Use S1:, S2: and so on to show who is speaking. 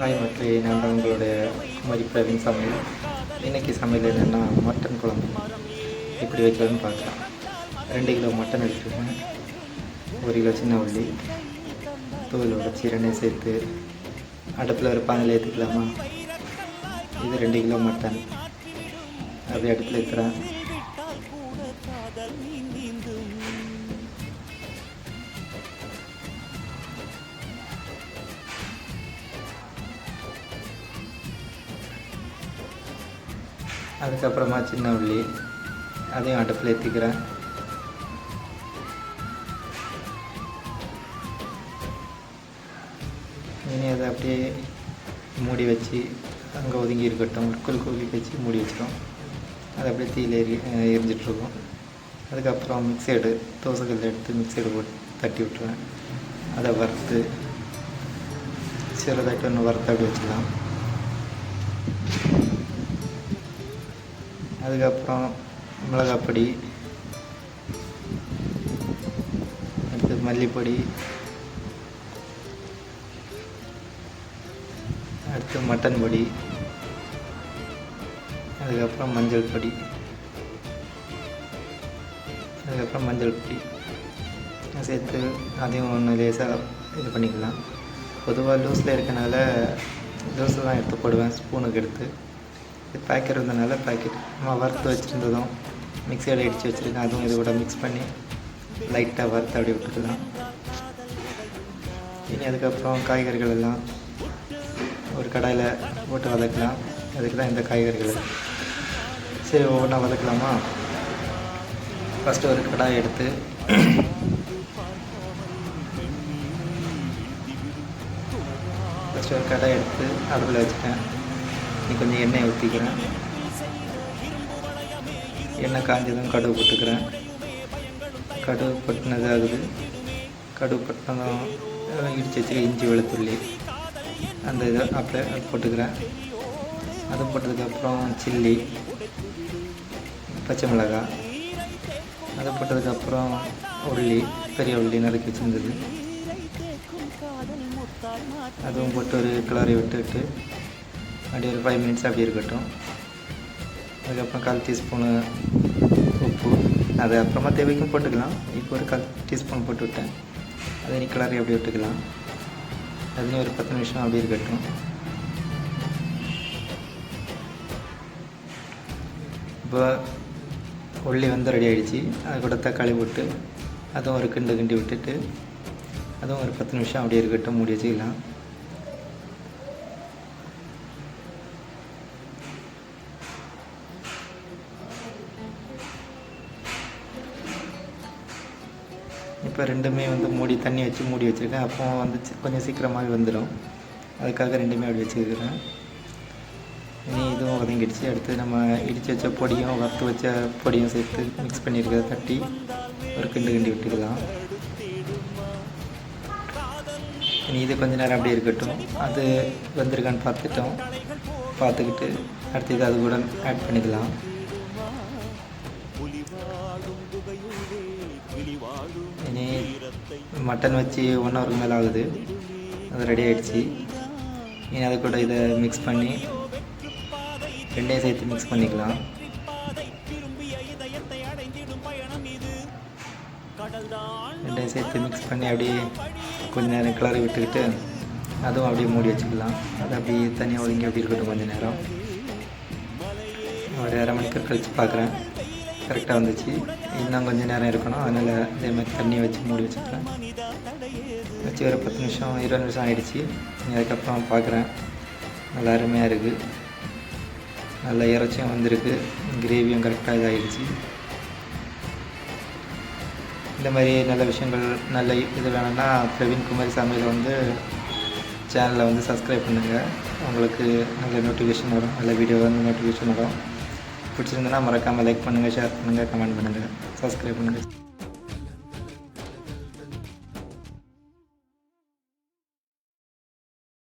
S1: Hi மக்களே நான் தான் உங்களுடைய குமரி பிரவீன் சமையல். இன்றைக்கி சமையல் என்னென்னா மட்டன் குழம்பு. எப்படி வைக்கலாம்னு பார்க்கலாம். ரெண்டு கிலோ மட்டன் எடுத்துருக்கேன். ஒரு கிலோ சின்ன உள்ளி. தூள் உடச்சி ரெண்டையும் சேர்த்து அடுப்பில் ஒரு பானையில் ஏற்றுக்கலாமா இது ரெண்டு கிலோ மட்டன். அப்படியே அடுப்பில் ஏற்றுறேன் அதுக்கப்புறமா சின்ன உள்ளி அதையும் அடுப்பில் ஏற்றிக்கிறேன் இனி அதை அப்படியே மூடி வச்சு அங்கே ஒதுங்கி இருக்கட்டும் உட்குள் கூவி வச்சு மூடி வச்சிடும் அது அப்படியே தீயில் எரி எரிஞ்சிட்ருக்கும். அதுக்கப்புறம் மிக்ஸைடு தோசைக்கல் எடுத்து மிக்ஸைடு போட்டு தட்டி விட்டுருவேன். அதை வறுத்து சிறதாட்டி ஒன்று வறுத்து அப்படி வச்சுக்கலாம். அதுக்கப்புறம் மிளகாப்பொடி அடுத்து மல்லிப்பொடி அடுத்து மட்டன் பொடி அதுக்கப்புறம் மஞ்சள் பொடி அதுக்கப்புறம் மஞ்சள் பொடி. சேர்த்து அதையும் ஒன்று லேசாக இது பண்ணிக்கலாம். பொதுவாக லூஸில் இருக்கனால லூஸில் தான் எடுத்து போடுவேன் ஸ்பூனுக்கு எடுத்து. இது பேக்கெட் இருந்தனால பேக்கெட் நம்ம வறுத்து வச்சுருந்ததும் மிக்சியில் இடித்து வச்சுருக்கேன். அதுவும் இது கூட மிக்ஸ் பண்ணி லைட்டாக வறுத்து அப்படி விட்டுக்கலாம் இனி அதுக்கப்புறம் காய்கறிகள் எல்லாம் ஒரு கடாயில் போட்டு வதக்கலாம். அதுக்கு தான் இந்த காய்கறிகள். சரி ஒவ்வொன்றா வதக்கலாமா? ஃபஸ்ட்டு ஒரு கடாய் எடுத்து ஃபஸ்ட்டு ஒரு கடாய் எடுத்து அடுப்பில் வச்சுட்டேன். நீ கொஞ்சம் எண்ணெய் ஊற்றிக்கிறேன் எண்ணெய் காஞ்சதும் கடுகு போட்டுக்கிறேன். கடுகு பட்டினது ஆகுது. கடுகு பட்டினதும் இடிச்சு வச்சுக்க இஞ்சி வெளுத்துள்ளி. அந்த இதை அப்படியே போட்டுக்கிறேன். அது போட்டதுக்கப்புறம் சில்லி பச்சை மிளகாய். அது போட்டதுக்கப்புறம் உள்ளி பெரிய உள்ளி நறுக்கி வச்சுருந்தது. அதுவும் போட்டு ஒரு கிளறி விட்டுட்டு அப்படியே ஒரு ஃபைவ் மினிட்ஸ் அப்படி இருக்கட்டும். அதுக்கப்புறம் கால் டீஸ்பூனு உப்பு. அது அப்புறமா தேவைக்கும் போட்டுக்கலாம். இப்போ ஒரு கால் டீஸ்பூன் போட்டு விட்டேன். அதை நீ கிளறி அப்படி விட்டுக்கலாம்? அதுலேயும் ஒரு பத்து நிமிஷம் அப்படி இருக்கட்டும். இப்போ உள்ளி வந்து ரெடி ஆகிடுச்சு அது கூட தக்காளி போட்டு அதுவும் ஒரு கிண்டு கிண்டி விட்டுட்டு அதுவும் ஒரு பத்து நிமிஷம் அப்படியே இருக்கட்டும். மூடி வச்சுக்கலாம். இப்போ ரெண்டுமே வந்து மூடி தண்ணி வச்சு மூடி வச்சுருக்கேன். அப்போ வந்து கொஞ்சம் சீக்கிரமாகவே வந்துடும் அதுக்காக ரெண்டுமே அப்படி வச்சுருக்கிறேன். இனி இதுவும் வதங்கிடுச்சு அடுத்து நம்ம இடித்து வச்ச பொடியும் வறுத்து வச்ச பொடியும் சேர்த்து மிக்ஸ் பண்ணியிருக்கிறத தட்டி ஒரு கிண்டு கிண்டி விட்டுக்கலாம். இனி இது கொஞ்ச நேரம் அப்படியே இருக்கட்டும். அது வந்திருக்கான்னு பார்த்துட்டோம். பார்த்துக்கிட்டு அடுத்து இது அது கூட ஆட் பண்ணிக்கலாம். மட்டன் வச்சு ஒன் ஹவருக்கு மேலே ஆகுது. அது ரெடி ஆகிடுச்சு இனி அது கூட இதை மிக்ஸ் பண்ணி ரெண்டையும் சேர்த்து மிக்ஸ் பண்ணிக்கலாம். ரெண்டையும் சேர்த்து மிக்ஸ் பண்ணி அப்படியே கொஞ்ச நேரம் கிளறி விட்டுக்கிட்டு அதுவும் அப்படியே மூடி வச்சுக்கலாம். அது அப்படியே தனியாக ஒதுங்கி அப்படி இருக்கட்டும் கொஞ்சம் நேரம். ஒரு அரை மணிக்கு கழித்து பார்க்குறேன். கரெக்டாக வந்துச்சு. இன்னும் கொஞ்சம் நேரம் இருக்கணும். அதனால் இதே மாதிரி தண்ணியை வச்சு மூடி வச்சுக்கிறேன். வச்சு ஒரு பத்து நிமிஷம் இருபது நிமிஷம் ஆகிடுச்சி அதுக்கப்புறம் பார்க்குறேன். நல்லா அருமையாக இருக்குது நல்ல இறைச்சியும் வந்திருக்கு. கிரேவியும் கரெக்டாக இதாகிடுச்சு இந்த மாதிரி நல்ல விஷயங்கள் நல்ல இது வேணும்னா பிரவீன் குமாரி சமையல் வந்து சேனலை வந்து சப்ஸ்கிரைப் பண்ணுங்கள் உங்களுக்கு நல்ல நோட்டிஃபிகேஷன் வரும். நல்ல வீடியோ வந்து நோட்டிஃபிகேஷன் வரும். பிடிச்சிருந்தனா மறக்காமல் லைக் பண்ணுங்கள் ஷேர் பண்ணுங்கள் கமெண்ட் பண்ணுங்கள் சப்ஸ்கிரைப் பண்ணுங்கள்